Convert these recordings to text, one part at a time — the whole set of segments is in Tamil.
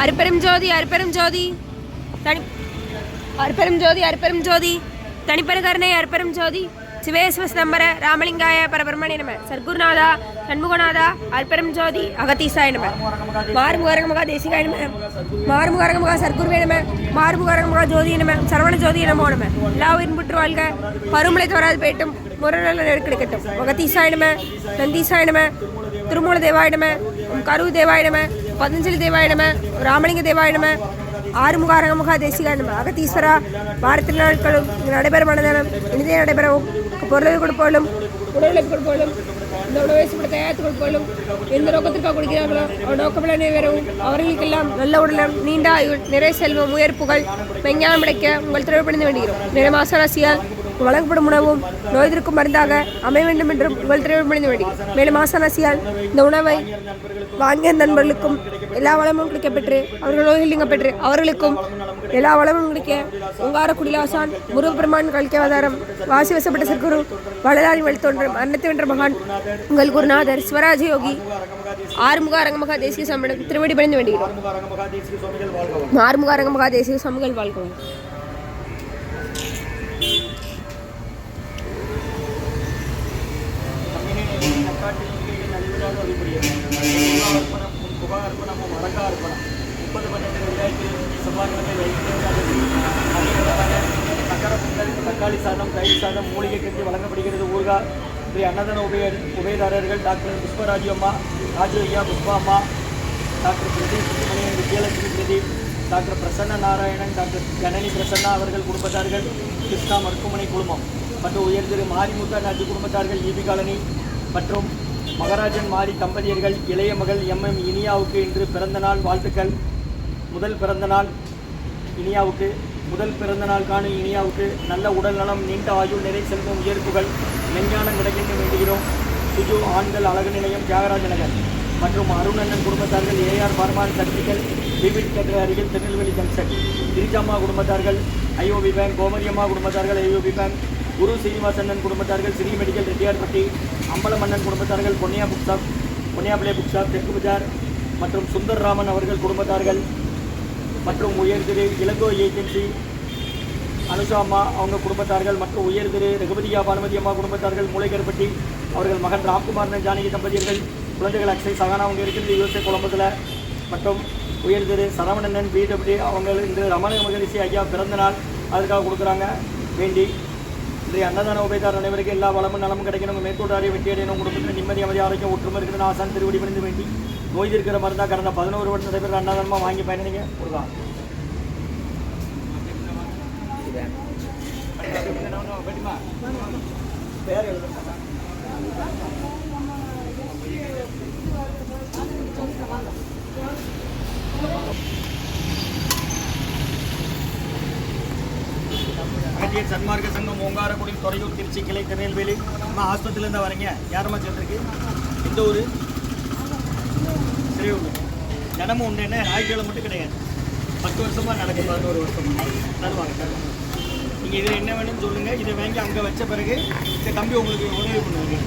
அருப்பெரும் ஜோதி அருப்பெரும் ஜோதி. தனி அருப்பெரும் ஜோதி அருப்பெரும் ஜோதி. தனிப்பெருகருணை அருப்பெரும் ஜோதி. சிவேஸ்வஸ் நம்பர ராமலிங்காய பரபிரமணி நம. சர்க்குருநாதா சண்முகநாதா அற்பரம் ஜோதி அகத்தீசாய நம. மாறுமுகரங்கமகா தேசிகாய நம. மாறுமுகரங்கமகா சர்க்குருவே நம. மாறுமுகரங்கமகா ஜோதி நம. சரவண ஜோதி நமோ நம. எல்லா உயிர்புற்று வாழ்க. பருமலை தவறாது போயிட்டும். முரநல நெருக்கெடுக்கட்டும். அகத்தீசாய நம. நந்தீசாய நம. திருமூல தேவாய நம. கரு தேவாய நம. பதஞ்சலி தேவாய நம ராமலிங்க தேவாய நம ஆறுமுக அரங்கமுக தேசிகா நம அகத்தீஸ்வரா வாரத்தில் நாட்களும் இங்கு நடைபெறும் மனதனம் இனிதே நடைபெறவும் பொருள் கொடுப்போலும் உணவுகளை கொடுப்போலும் இந்த உணவை கூட தயாரித்து கொடுப்போலும் எந்த நோக்கத்திற்காக கொடுக்கிறார்களோ அவர் நோக்கமில்ல நிறைவேறவும் அவர்களுக்கெல்லாம் நல்ல உடலம் நீண்ட ஆயுள் நிறை செல்வம் உயர்ப்புகள் மெஞ்ஞானம் கிடைக்க உங்கள் திரைப்பணிந்து வேண்டுகிறோம் நிற மாசராசியால் வழங்கப்படும் உணவும் நோய் எதிர்க்கும் மருந்தாக அமைய வேண்டும் என்றும் உங்கள் திரைவிடமடைந்து வேண்டுகிறோம் மேலும் ஆசானாசியால் இந்த உணவை வாங்கிய நண்பர்களுக்கும் எல்லா வளமும் கிடைக்கப்பெற்று அவர்கள் நோய்கள் பெற்று அவர்களுக்கும் எல்லா வளமும் கிடைக்க உங்கார குடிலாசான் முருகப்பெருமான் கல்கி அவதாரம் வாசி வசப்பட்ட சர்க்குரு வளலாரி வழித்தோன்றும் அன்னத்து வென்ற மகான் உங்கள் குருநாதர் ஸ்வராஜ யோகி ஆறுமுக அரங்கமகா தேசிய சம்மேளனம் திருவடி பணிந்து வேண்டுகிறோம். ஆறுமுக அரங்கமகா தேசிய சுவாமிகள் வாழ்க்கை புகார்ப்பணமும் அடக்கார்ப்பணம் முப்பது பன்னெண்டு ரெண்டாயிரத்தி இருபத்தி செவ்வாய்க்கிழமை சக்கர பொங்கல் தக்காளி சாதம் தயிர் சாதம் மூலிகை கட்டி வழங்கப்படுகிறது ஊர்கா ஸ்ரீ அன்னதான உபய உபயதாரர்கள் டாக்டர் புஷ்பராஜு அம்மா ராஜு ஐயா புஷ்பா அம்மா doctor Pradeep Subramanian Vijayalakshmi Pradeep doctor Prasanna Narayanan doctor Janani Prasanna அவர்கள் குடும்பத்தார்கள் கிருஷ்ணா மருத்துவமனை குழுமம் மற்றும் உயர் மாரிமுத்தா நாட்டு குடும்பத்தார்கள் ஈபி காலனி மற்றும் மகராஜன் மாரி தம்பதியர்கள் இளைய மகள் எம். எம். இனியாவுக்கு இன்று பிறந்தநாள் வாழ்த்துக்கள். முதல் பிறந்தநாள் இனியாவுக்கு முதல் பிறந்தநாள் காணும் இனியாவுக்கு நல்ல உடல் நலம் நீண்ட ஆயுள் நிறை செல்வம் உயர்ப்புகள் மெஞ்ஞானம் கிடைக்கின்ற வேண்டுகிறோம். சுஜு ஆண்கள் அழகு நிலையம் தியாகராஜ நகர். மற்றும் அருணண்ணன் குடும்பத்தார்கள் ஏஆர் பர்மான் சர்டிகள் பிபிட் கட்டர் அருகில் திருநெல்வேலி ஜங்ஷன். கிரிஜாம்மா குடும்பத்தார்கள் ஐஓபி பேங்க் கோமரியம்மா குடும்பத்தார்கள் ஐஓபி பேங்க் குரு சீனிவாசண்ணன் குடும்பத்தார்கள் ஸ்ரீ மெடிக்கல் ரெட்டியார்பட்டி அம்பலமன்னன் குடும்பத்தார்கள் Ponniya book shop Ponniyapillai book shop தெற்கு பஜார் மற்றும் சுந்தர்ராமன் அவர்கள் குடும்பத்தார்கள் மற்றும் உயர்திரு இளங்கோ ஏஜென்சி அனுஷா அம்மா அவங்க குடும்பத்தார்கள் மற்றும் உயர்திரு ரகுபதியா பானுமதி அம்மா குடும்பத்தார்கள் மூளைக்கருப்பட்டி அவர்கள் மகன் ராம்குமாரன் ஜானகி தம்பதியர்கள் குழந்தைகள் அக்ஷய் சகானா அவங்க இருக்கிறது யூஎஸ்ஏ குழம்புல மற்றும் உயர்திரு சரவணன் பிடபிள்யூ அவங்க இன்று ரமண மகரிஷி ஐயா பிறந்த நாள் அதுக்காக கொடுக்குறாங்க வேண்டி இன்றைய அன்னதான உபயதார் அனைவருக்கு எல்லா வளமும் நலமும் கிடைக்கணும். மேற்கொண்டாரிய வெற்றி அடையணும். குடும்பத்தில் நிம்மதி அமைதி ஆரோக்கியம் ஒற்றுமை இருக்கிற ஆசான் திருவடி பணிந்து வேண்டி நோய் இருக்கிற மருந்தா கடந்த பதினோரு வருடம் நடைபெற அன்னதானமாக வாங்கி பயணிங்க கொடுக்கலாம் பேர் எழுதுங்க அகத்தியர் சன்மார்க்க சங்கம் ஓங்காரக்குடி துறையூர் திருச்சி கிளை திருநெல்வேலி அம்மா ஆஸ்பத்திரிலேருந்து வரீங்க. யாரம்மா சேர்ந்துருக்கு? எந்த ஊர்? சரி தினமும் ஒன்று என்ன? ஞாயிற்றுக்கிழமை மட்டும் கிடையாது. பத்து வருஷமாக நடக்கும் பதினோரு வருஷம். தருவாங்க தருவாங்க. நீங்கள் இதில் என்ன வேணும்னு சொல்லுங்கள் இதை வாங்கி அங்கே வச்ச பிறகு இந்த தம்பி உங்களுக்கு உதவி பண்ணுவாங்க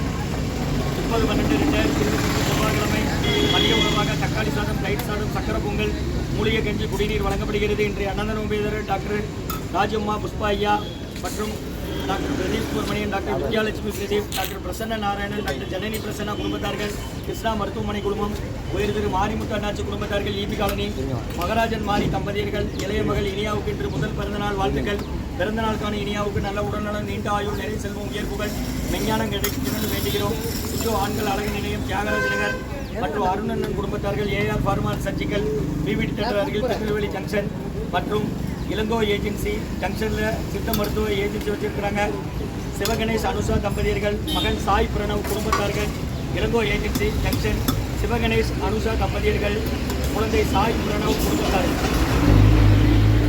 முப்பது பன்னெண்டு ரெண்டாயிரத்தி இருபத்தி செவ்வாய்க்கிழமை மதிய உணவாக தக்காளி சாதம் தயிர் சாதம் சக்கரை பொங்கல் மூலிகை கஞ்சி குடிநீர் வழங்கப்படுகிறது. இன்றைய அன்னதான உபயதர் டாக்டர் ராஜம்மா புஷ்பா ஐயா மற்றும் doctor Pradeep Subramanian doctor Vidyalakshmi Pradeep doctor Prasanna Narayanan doctor Janani Prasanna குடும்பத்தார்கள் கிருஷ்ணா மருத்துவமனை குடும்பம் உயர் திரு மாரிமுத்து அண்ணாச்சி குடும்பத்தார்கள் ஈபி காலனி மகராஜன் மாரி தம்பதியர்கள் இளைய மகள் இனியாவுக்கு இன்று முதல் பிறந்தநாள் வாழ்த்துக்கள். பிறந்தநாளுக்கான இனியாவுக்கு நல்ல உடல்நலம் நீண்ட ஆயுள் நிறை செல்வம் உயர்வுகள் மெஞ்ஞானம் கிடைக்கும் வேண்டுகிறோம். சுஜோ ஆண்கள் அழகு நிலையம் தியாகராஜ நகர் மற்றும் அருணண்ணன் குடும்பத்தார்கள் ஏஆர் ஃபார்மால் சர்ஜிக்கல் பிவிடி தேட்டர் அருகில் திருநெல்வேலி ஜங்ஷன் மற்றும் இளங்கோ ஏஜென்சி ஜங்ஷனில் சித்த மருத்துவ ஏஜென்சி வச்சிருக்கிறாங்க. சிவகணேஷ் அனுஷா தம்பதியர்கள் மகன் சாய் பிரணவ் குடும்பத்தார்கள் இளங்கோ ஏஜென்சி ஜங்ஷன் சிவகணேஷ் அனுஷா தம்பதியர்கள் குழந்தை சாய் பிரணவ் குடும்பத்தார்கள்.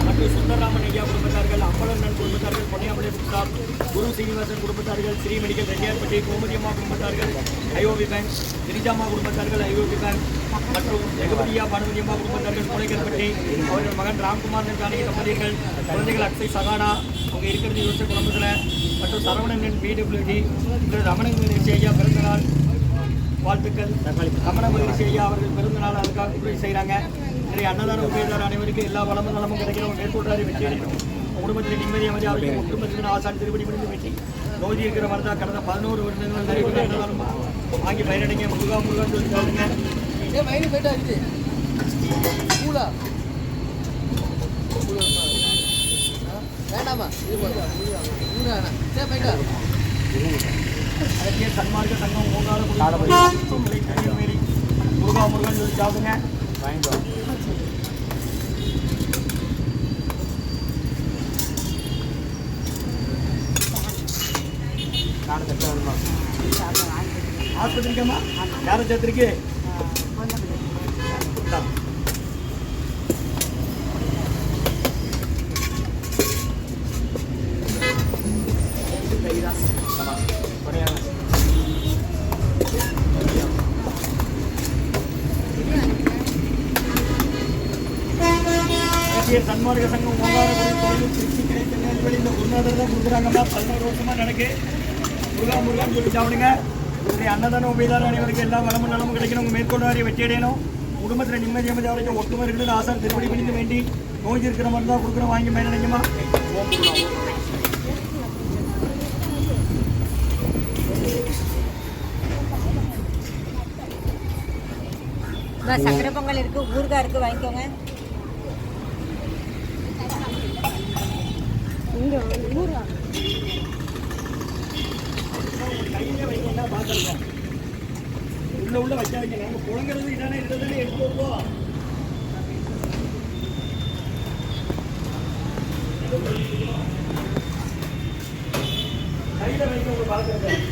மற்றும் சுந்தரராமன் ஐயா குடும்பத்தார்கள் அம்பலண்ணன் குடும்பத்தார்கள் ஸ்டாப் குரு சீனிவாசன் குடும்பத்தார்கள் ஸ்ரீ மெடிக்கல் ரெட்டியார்பட்டி கோமதியம்மா குடும்பத்தார்கள் ஐஓபி பேங்க் கிரிஜாமா குடும்பத்தார்கள் ஐஓபி பேங்க் மற்றும் ஜெகபதியா பானுமதியம்மா குடும்பத்தார்கள் கோலைக்கல்பட்டி அவர்கள் மகன் ராம்குமார் ஜானகி தம்பதிகள் குழந்தைகள் அக்ஷய் சகானா அவங்க இருக்கிறது யோசிச்ச குடும்பத்தில் மற்றும் சரவணன் பிடபிள்யூடி திரு ரமணன் மகரிஷி ஐயா பிறந்தநாள் வாழ்த்துக்கள். ரமண மகரிஷி ஐயா அவர்கள் பிறந்தநாள் அதுக்காக உதவி செய்கிறாங்க நிறைய அன்னதான உபயதார அனைவருக்கும் எல்லா வளமும் நலமும் கிடைக்கிறோம் மேற்கொள்றாரு வெற்றி அடையணும். குடும்பத்தில் நிம்மதியை அமைதி ஆரோக்கியம் குடும்பத்தில் ஆசான் திருப்படி முடிந்து வெட்டி நோதி இருக்கிற மாதிரி தான் கடந்த பதினோரு வருடங்கள் நிறைய வாங்கி பயனடைங்க முருகா முருகா சொல்லி சொல்லுங்க ஏ மைனி போயிட்டா இது கூலா வேண்டாமா இது வேணாம் சரி போயிட்டா அதற்கே சன்மார்க்க சங்கம் ஓங்கார முருகா முருகன் சொல்லி சாப்பிடுங்க ஆஸ்பத்திரிக்கம்மா? யாரை சேர்த்துருக்கு தேசிய சன்மார்க்க சங்கம் ஓங்காரபுரம் திருச்சி கிடைத்த நேர்வழி இந்த குருநாதர் தான் கொடுக்குறாங்கம்மா. பதினோரு வருஷமா நடக்கு. முருகா முருகான்னு சொல்லி சாப்பிடுங்க. இன்றைய அன்னதான உபயதான அனைவருக்கு எல்லா வளமும் நலமும் கிடைக்கணும். மேற்கொண்டு வாரி வெற்றி அடையணும். குடும்பத்தில் நிம்மதி அமைதி வரைக்கும் ஒட்டுமை இருக்குது ஆசான் திருப்படி பிடிந்து வேண்டி நோய் இருக்கிற மாதிரி தான் கொடுக்குறோம் வாங்கி ஓம் முருகா சக்கரை பொங்கல் இருக்கு ஊறுகாய் இருக்கு வாங்கிக்கோங்க. கையில பார்த்துருக்கோம் உள்ள உள்ள வைக்காதீங்க நாங்கள் புழங்குறது இதானே இருந்ததுன்னு எடுத்து வருவோம் கையில வைக்க பார்த்துருக்கேன்